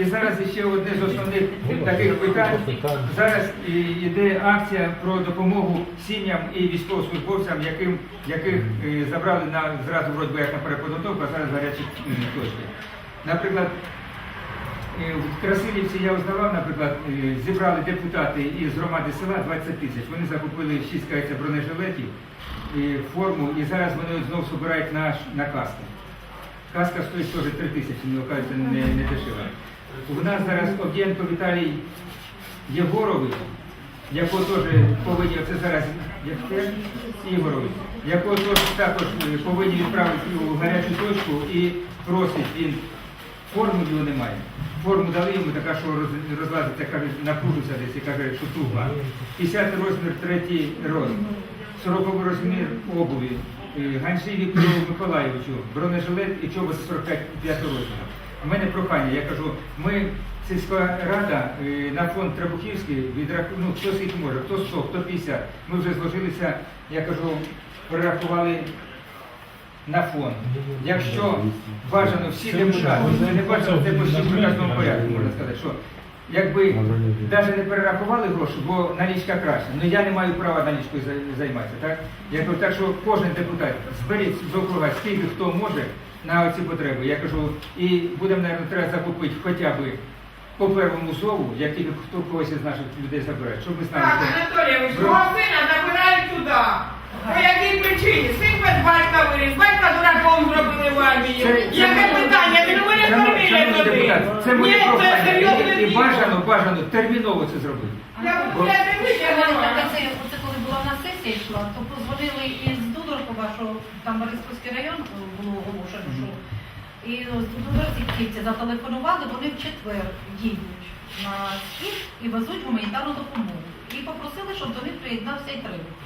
І зараз ще одне з основних таких питань. Зараз е, йде акція про допомогу сім'ям і військовослужбовцям, яким, яких е, забрали на зразу вроді як на переподготовку, а зараз гарячі точки. Наприклад, е, в Красилівці я узнавав, наприклад, е, зібрали депутати із громади села 20 тисяч. Вони закупили 6 кажеться, бронежилетів, е, форму, і зараз вони знову збирають на, на каски. Каска стоїть теж 3 тисячі, ну, кажеться, не, не дешево. У нас зараз Овдієнко Віталій Єгорович, якого теж повинні, це зараз як? Якого теж також е, повинні відправити у гарячу точку і просить він, форму його немає. Форму дали йому така, що роз- розлазиться, каже, напружиться десь і каже, що туга. 50 розмір, третій розмір. 40 розмір обуві. Е, Ганші Віктору Миколаєвичу, бронежилет і чоботи 45 розміру. У мене прохання, я кажу, ми, сільська рада, е, на фонд Требухівський, відрахуємо, ну, хто скільки може, хто 100, хто 50. Ми вже зложилися, я кажу, перерахували на фонд. Якщо бажано всі депутати, це не бажано, це по приказному порядку, можна сказати, що якби навіть не перерахували гроші, бо налічка краще, але я не маю права налічкою за- займатися. Так? Я кажу, так що кожен депутат зберіть з округа скільки хто може на ці потреби. Я кажу, і будемо, мабуть, треба закупити хоча б по первому зову, як тільки хто когось із наших людей забере, щоб ми знали. Так, що- Анатолійович, мого сина забирають туди. По якій причині? Син без батька виріс, батька дураком зробили в армії. Це- Яке це- питання? Ти мене Шановні фамілія туди. депутати, Це Ні, моє це прохання. серйозне І- І діло. бажано, бажано терміново це зробити. Я Бо- я дивлюся, Я говорю, нормально. так, це, оце коли була на сесія йшла, то позвонили із Дудоркова, що там Бориспільський район було оголошено, що і з Дудорківці зателефонували, вони в четвер їдуть на схід і везуть гуманітарну допомогу. І попросили, щоб до них приєднався і Трибух.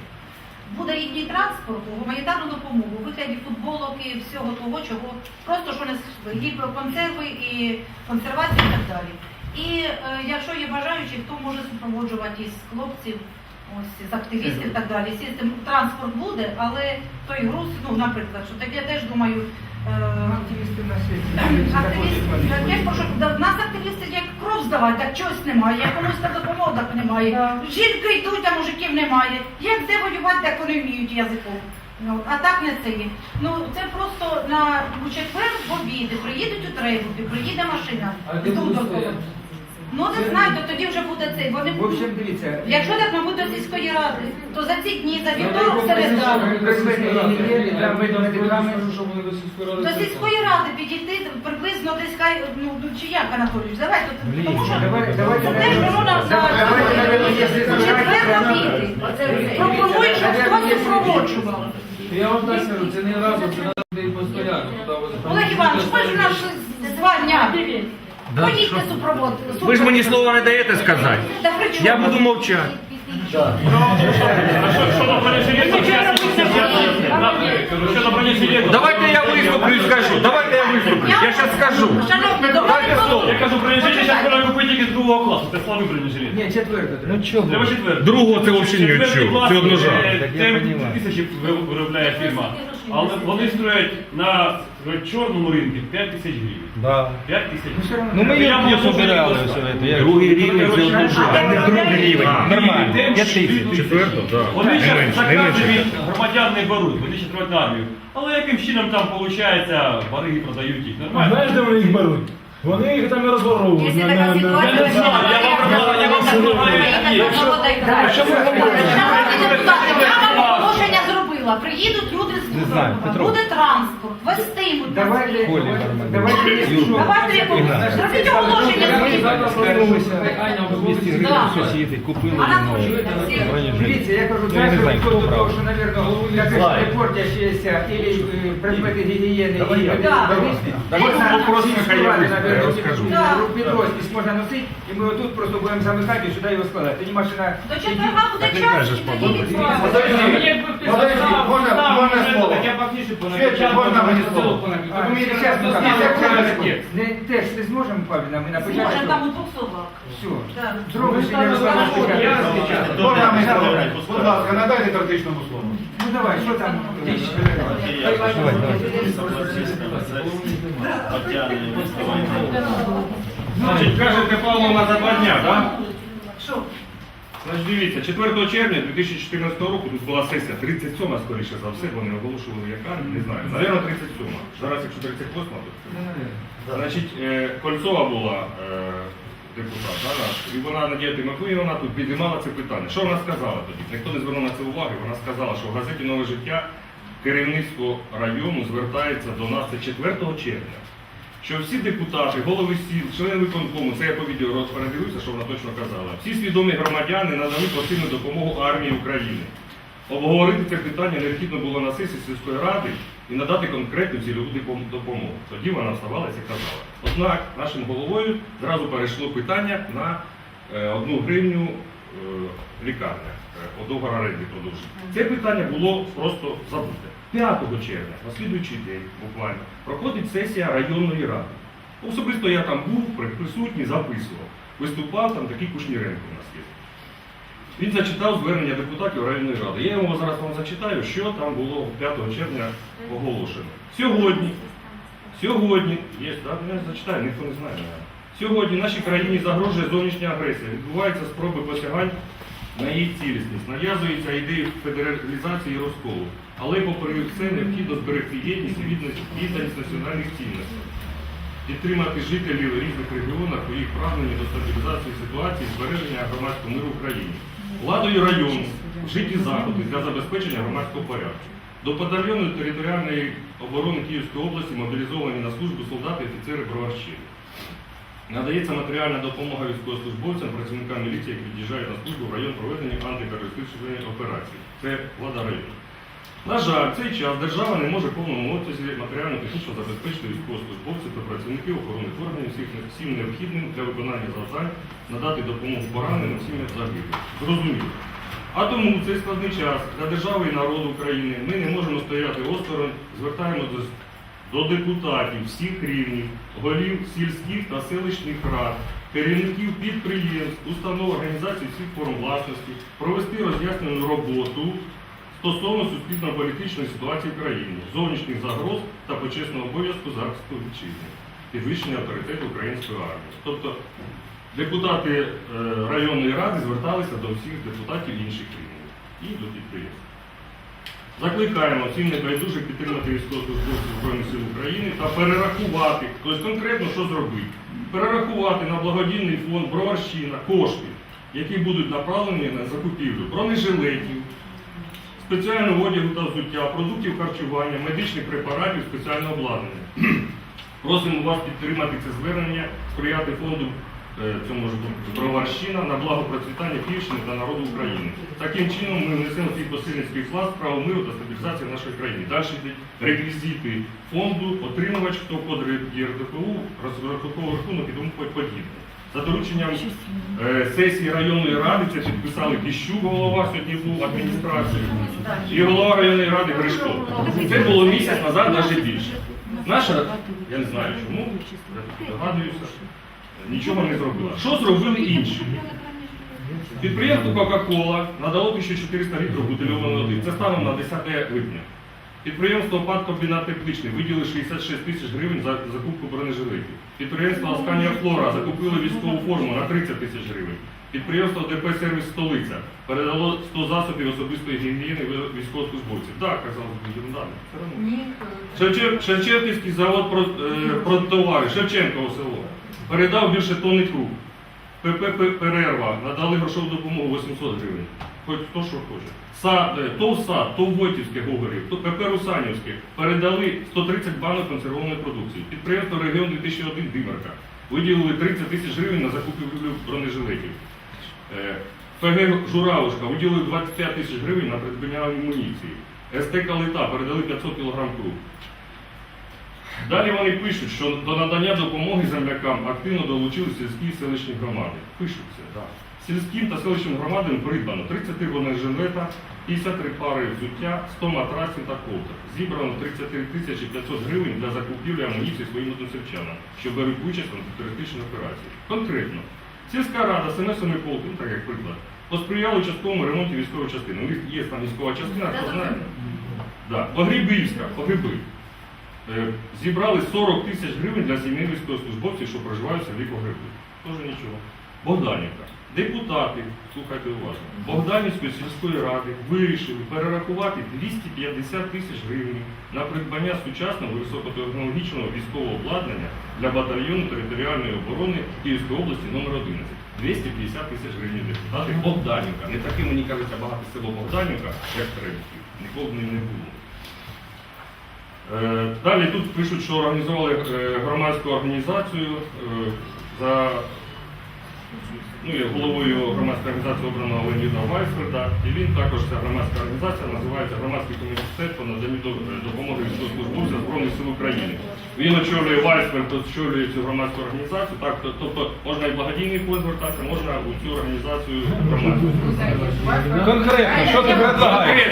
Буде їхній транспорт, гуманітарну допомогу, вигляді футболок і всього того, чого просто що не і консерви, і консервація і так далі. І е, якщо є бажаючі, хто може супроводжувати із хлопців, ось з активістів і так далі. Сістем транспорт буде, але той груз, ну наприклад, що так я теж думаю. Е, Активісти в нас є. Активісти, я прошу, да, в нас активісти як кров здавати, так чогось немає, як комусь так допомог, немає. Жінки йдуть, а мужиків немає. Як де воювати, так вони вміють язиком. Ну, а так не це є. Ну це просто на четвер в обіди приїдуть у Трейбуки, приїде машина з Дудоркова. Ну не знаю, то тоді вже буде цей. Вони В общем, дивіться. Якщо так, мабуть, до сільської ради, то за ці дні, за вівторок середа. До сільської ради підійти приблизно десь хай, ну, ну чи як, Анатолійович, давай тут, тому що Давай- давайте, це теж воно на давайте, четвер обіди. Пропонують, щоб хтось супроводжував. Я вам так скажу, це не разом, це треба буде і постійно. Олег Іванович, ви ж наше звання. Поїдьте супроводити. Ви ж мені слова не даєте сказати. Я буду мовчати. Що бронежилету? Давайте я виступлю і скажу. Давайте я виступлю. Я зараз скажу. Дайте слово. Я кажу, бронежилет зараз можна купити з другого класу. Це слабий бронежилет. Ні, четверто. Ну чого? Треба четвертий. Другого це взагалі від Четвертий Це одножа. Це тисячі виробляє фірма. Але вони строять на чорному ринку 5 тисяч гривень. Да. 5 тисяч Ну ми її собирали все це. Другий рівень це одножа. Другий рівень. Нормально. Тим, П'ять що- тисяч. Четверто, так. Вони зараз менше, не громадян не беруть, вони ще тратять на армію. Але яким чином там виходить, бариги продають їх нормально? Знаєш, де вони їх беруть? Вони їх там і розворовують. Якщо на- така на- на- ситуація, Я не знаю, я вам пропоную, я вам предлагаю. Що ви говорите? Шановні депутати, я вам зробила. Приїдуть люди з Не знаю, Петро. буде транспорт, вестимуть. Давайте, давайте, якщо- Давайте я помогу. Зробіть оголошення зробіть. В 200 гривень сусіди купили Анатолій, ну, бронежилет. Дивіться, я кажу, Я не дальше знаю, хто до того, прав. що, мабуть, якось не портящиеся, или е, предмети гігієни, і Да. можна вопрос фіксувати, нехай я виступлю, я мабуть, розкажу. Да. під розпис можна носити, і ми отут просто будемо замикати і сюди його складати. Тоді машина... До четверга буде час, і тоді відправимо. Подожди, можна, можна слово. Свідча, можна мені слово. А, ми зараз, там, не, теж не зможемо, Павліна, ми на Може початку. там у двох собак. Все. Зробиш, я розкажу. Можна мені слово. Будь ласка, надайте тактичному слову. Ну давай, що там? Давай, давай. Значить, кажете, Павловна за два дня, так? Значить, дивіться, 4 червня 2014 року тут була сесія, 37 скоріше за все, вони оголошували яка, не знаю, навірно 37 Зараз якщо 38 то... Значить, е, Кольцова була е, депутат, да, наш, і вона Надія Тимофіївна тут підіймала це питання. Що вона сказала тоді? Ніхто не звернув на це уваги, вона сказала, що в газеті Нове життя керівництво району звертається до нас. Це 4 червня. Що всі депутати, голови сіл, члени виконкому, це я по відео розпорядився, що вона точно казала. Всі свідомі громадяни надали посильну допомогу армії України. Обговорити це питання необхідно було на сесії сільської ради і надати конкретну цільову допом- допомогу. Тоді вона вставалася і казала. Однак нашим головою зразу перейшло питання на е, одну гривню е, лікарня. Е, договор оренди продовжити. Це питання було просто забуте. 5 червня, на слідуючий день, буквально, проходить сесія районної ради. Особисто я там був, при- присутній, записував. Виступав там такий Кушніренко у нас є. Він зачитав звернення депутатів районної ради. Я йому зараз вам зачитаю, що там було 5 червня оголошено. Сьогодні, сьогодні, є, так, я зачитаю, ніхто не знає. Сьогодні нашій країні загрожує зовнішня агресія. Відбуваються спроби посягань на її цілісність, нав'язується ідея федералізації і розколу. Але попри все необхідно зберегти єдність і відданість національних цінностей, підтримати жителів різних регіонах у їх прагненні до стабілізації ситуації, збереження громадського миру в Україні. Владою району вжиті заходи для забезпечення громадського порядку. До батальйону територіальної оборони Київської області мобілізовані на службу солдати офіцери броварщини. Надається матеріальна допомога військовослужбовцям, працівникам міліції, які від'їжджають на службу в район проведення антитерористичної операції. Це влада району. На жаль, в цей час держава не може в повному обсязі матеріально-технічно забезпечити військовослужбовців та працівників охоронних органів всім необхідним для виконання завдань, надати допомогу пораненим всім загиблим. Зрозуміло. А тому в цей складний час для держави і народу України ми не можемо стояти осторонь, звертаємо до, депутатів всіх рівнів, голів сільських та селищних рад, керівників підприємств, установ організацій всіх форм власності, провести роз'яснену роботу стосовно суспільно-політичної ситуації в країні, зовнішніх загроз та почесного обов'язку захисту вітчизни, підвищення авторитету української армії. Тобто депутати е, районної ради зверталися до всіх депутатів інших рівнів і до підприємств. Закликаємо всім небайдужих підтримати військовослужбовців Збройних сил України та перерахувати, тобто конкретно що зробити, перерахувати на благодійний фонд Броварщина кошти, які будуть направлені на закупівлю бронежилетів, спеціального одягу та взуття, продуктів харчування, медичних препаратів, спеціального обладнання. Просимо вас підтримати це звернення, сприяти фонду цьому ж Броварщина на благо процвітання Київщини та народу України. Таким чином ми внесемо свій посильницький вклад в право миру та стабілізації нашої країни. Далі реквізити фонду, отримувач, хто код ЄРДПУ, розрахунковий рахунок і тому подібне. За дорученням е, сесії районної ради це підписали Кіщук, голова сьогодні був адміністрації, і голова районної ради Гришко. Це було місяць назад, навіть більше. Наша, я не знаю чому, догадуюся, нічого не зробила. Що зробили інші? Підприємство Кока-Кола надало 1400 літрів бутильованої води. Це станом на 10 липня. Підприємство ПАД Комбінат Тепличний виділили 66 тисяч гривень за закупку бронежилетів. Підприємство Асканія Флора закупили військову форму на 30 тисяч гривень. Підприємство ДП Сервіс Столиця передало 100 засобів особистої гігієни військовослужбовців. Так. Шевчен- Шевченківський завод про, е, продтовари, Шевченково село, передав більше тонни круг. ПП Перерва надали грошову допомогу 800 гривень. Хоч хто що хоче. САД, е, ТОВ САД, ТОВ Войтівське Гоголів, то- ПП Русанівське передали 130 банок консервованої продукції. Підприємство Регіон 2001 Димерка виділили 30 тисяч гривень на закупівлю бронежилетів. Е, ФГ Журавушка виділили 25 тисяч гривень на придбання амуніції. СТ Калита передали 500 кг круг. Далі вони пишуть, що до надання допомоги землякам активно долучилися сільські і селищні громади. Пишуть це, так. Сільським та селищним громадам придбано 30 бронежилета, 53 пари взуття, 100 матрасів та ковдр. Зібрано 33 тисячі 500 гривень для закупівлі амуніції своїм односельчанам, що беруть участь в антитерористичній операції. Конкретно, сільська рада Семесовий полк, ну так як приклад, посприяли частковому ремонті військової частини. У них є там військова частина, хто знає. Да. Погрібівська, погриби. Е, зібрали 40 тисяч гривень для сімей військовослужбовців, що проживають в селі Погреби. Тоже нічого. Богданівка. Депутати, слухайте уважно, Богданівської сільської ради вирішили перерахувати 250 тисяч гривень на придбання сучасного високотехнологічного військового обладнання для батальйону територіальної оборони Київської області номер 11. 250 тисяч гривень депутати Богданівка. Не таке, мені кажеться, багато село Богданівка, як Требухів. Ніколи не було. Е, Далі тут пишуть, що організували е, громадську організацію е, за ну, головою громадської організації обраного Леоніда Вайсферда. І він також ця громадська організація називається Громадський комітет по наданню до- допомоги військовослужбовця Збройних сил України. Він очолює Вайсферд, очолює цю громадську організацію. Так, тобто можна і благодійний фонд звертатися, можна у цю організацію громадську. Конкретно, що ти предлагаєш?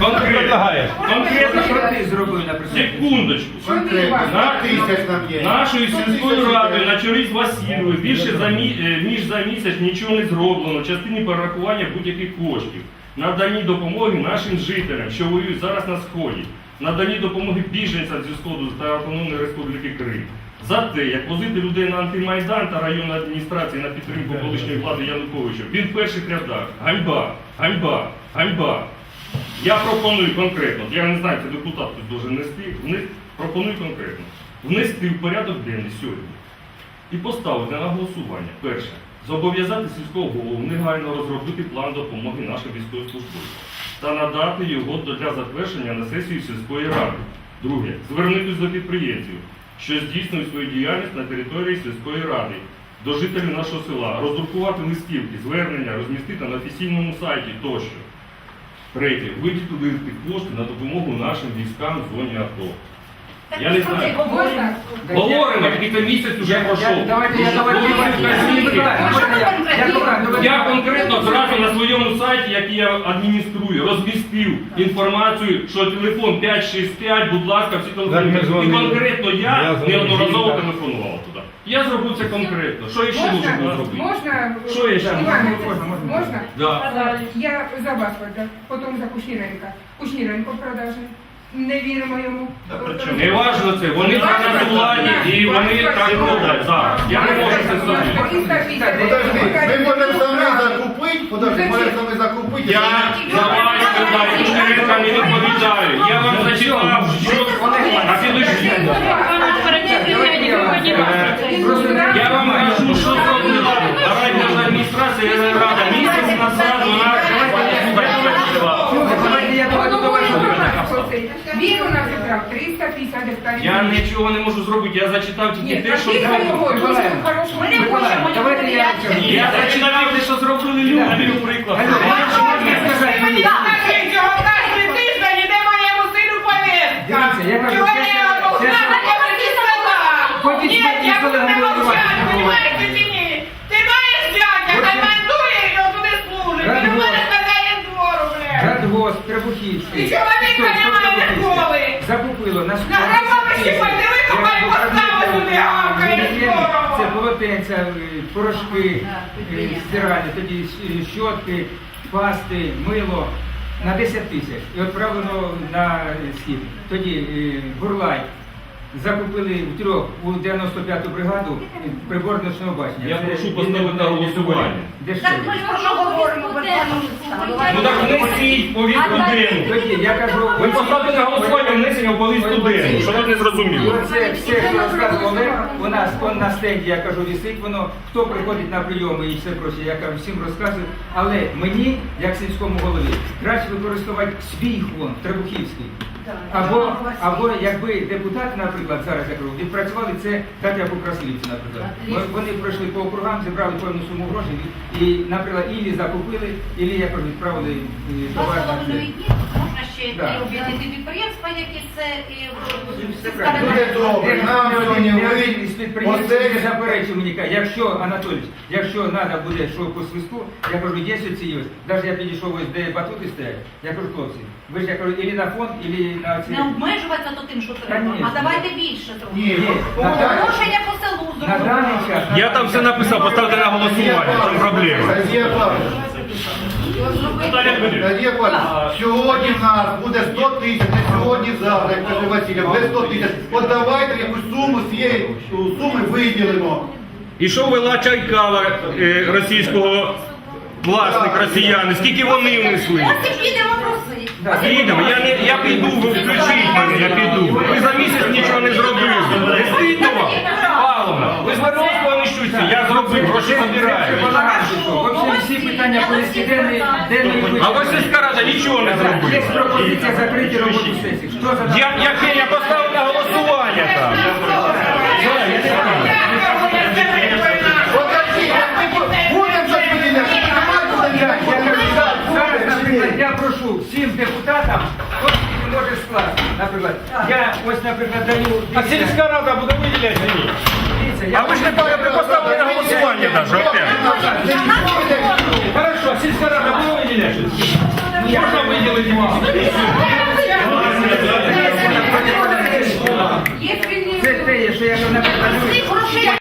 Конкретно, Що ти предлагаєш? конкретно, Що ти зробив, секундочку. На- 100 тисяч нам є. Нашою сільською радою на чолі з Васильовою більше за е, ніж за місяць нічого не зроблено в частині перерахування будь-яких коштів, наданні допомоги нашим жителям, що воюють зараз на сході, наданні допомоги біженцям зі сходу та Автономної Республіки Крим. За те, як возити людей на антимайдан та районну адміністрацію на підтримку колишньої влади Януковича, він в перших рядах. Ганьба, ганьба, ганьба. Я пропоную конкретно, я не знаю, це депутат тут дуже нести, пропоную конкретно внести в порядок денний сьогодні і поставити на голосування. Перше, зобов'язати сільського голову негайно розробити план допомоги нашим військовослужбовцям та надати його для затвердження на сесію сільської ради. Друге, звернутися до підприємців, що здійснюють свою діяльність на території сільської ради, до жителів нашого села, роздрукувати листівки, звернення, розмістити на офіційному сайті тощо. Третє, виділити кошти на допомогу нашим військам в зоні АТО. Я не знаю. Говоримо, тільки місяць уже пройшов. Давайте я давайте я Я конкретно зразу на своєму сайті, який я адмініструю, розмістив інформацію, що телефон 565, будь ласка, всі телефони. І конкретно Я неодноразово телефонував туди. Я зробив це конкретно. Що я ще можу зробити? Можна? Що я ще можу? Можна, можна. Да. Я за вас, потім за Кушніренка. Кушніренко продажі. Не віримо йому. Не важно це, вони зараз у владі і вони так роблять. Так, я не можу це зробити. Подожди, ми можемо самі закупити, подожди, можемо самі закупити. Я за вас сказав, Кушніренка не відповідаю. Я вам зачитав, що... А підожди. Я вам кажу, що зробила районна адміністрація і рада. Місяць назад вона Давайте Він у нас зібрав 350 гектарів. Я нічого не можу зробити, я зачитав тільки Ні, те, що зробили. хорошо. Ми не можемо. Давайте я Я зачитав те, що зробили люди, приклад. Скажи, цього Закупило на На громадищі пойди, викопай, поставили сюди, гавкає здорово. Це полотенця, е, порошки, е, стиральні, тоді е, щотки, пасти, мило на 10 тисяч. І відправлено на е, схід. Тоді е, Бурлай. Закупили в трьох у 95-ту бригаду прибор ночного бачення. Я Це прошу поставити на голосування. Так ми ж про що говоримо? Ну так внесіть повістку денну. Тоді я кажу, Ви поставте на голосування внесення в повістку денну. Що тут не І зрозуміло? оце все, що розказували, у нас он на стенді, я кажу, висить воно, хто приходить на прийоми і все проче, я кажу, всім розказую. Але мені, як сільському голові, краще використовувати свій фонд, Требухівський. Або, або якби депутати, наприклад, зараз я кажу, відпрацювали це так, як у наприклад. Вони- пройшли по округам, зібрали певну суму грошей і, наприклад, ілі закупили, ілі, якось відправили е, товар. Можна ще Да. об'єднати підприємства, які це і Все. Буде добре, нам сьогодні вийти з підприємців не заперечив мені, каже, якщо, Анатолійович, якщо треба буде, що по свистку, я кажу, є оці ось, навіть я підійшов ось, де батути стоять, я кажу, хлопці, ви ж, я кажу, ілі на фонд, ілі на ці... не обмежуватися то тим, що треба, Конечно. а давайте більше зробимо. Ні, ну, Оголошення по селу На зробимо. даний час... Я там все написав, поставте на голосування, в проблема. Сергій Павлович, зробити. Надія Павлівна, сьогодні в нас буде 100 тисяч, не сьогодні, завтра, як каже Василь, буде 100 тисяч. От давайте якусь суму з цієї суми виділимо. І що вела Чайкава е, російського власник росіяни? Скільки вони внесли? Ось і підемо просити. Їдемо, я не я піду, ви включіть мене, я піду. Ви за місяць нічого не зробили. Не стидно вам? Павловна, ви з Миронського не я зробив, гроші забираю. Всі питання повістки А ось сільська рада нічого не Є зробила. пропозиція закрити роботу сесії. За? Я, яке я поставив на голосування там. Зараз, наприклад, я прошу всім депутатам, хто може склад, наприклад, я ось, наприклад, даю... А сільська рада буде виділяти ні? Дивіться, я- А ви ж не поставили на голосування навіть опять. Хорошо, сільська рада буде виділяти? Можна виділити Є вільні Це те, що я, не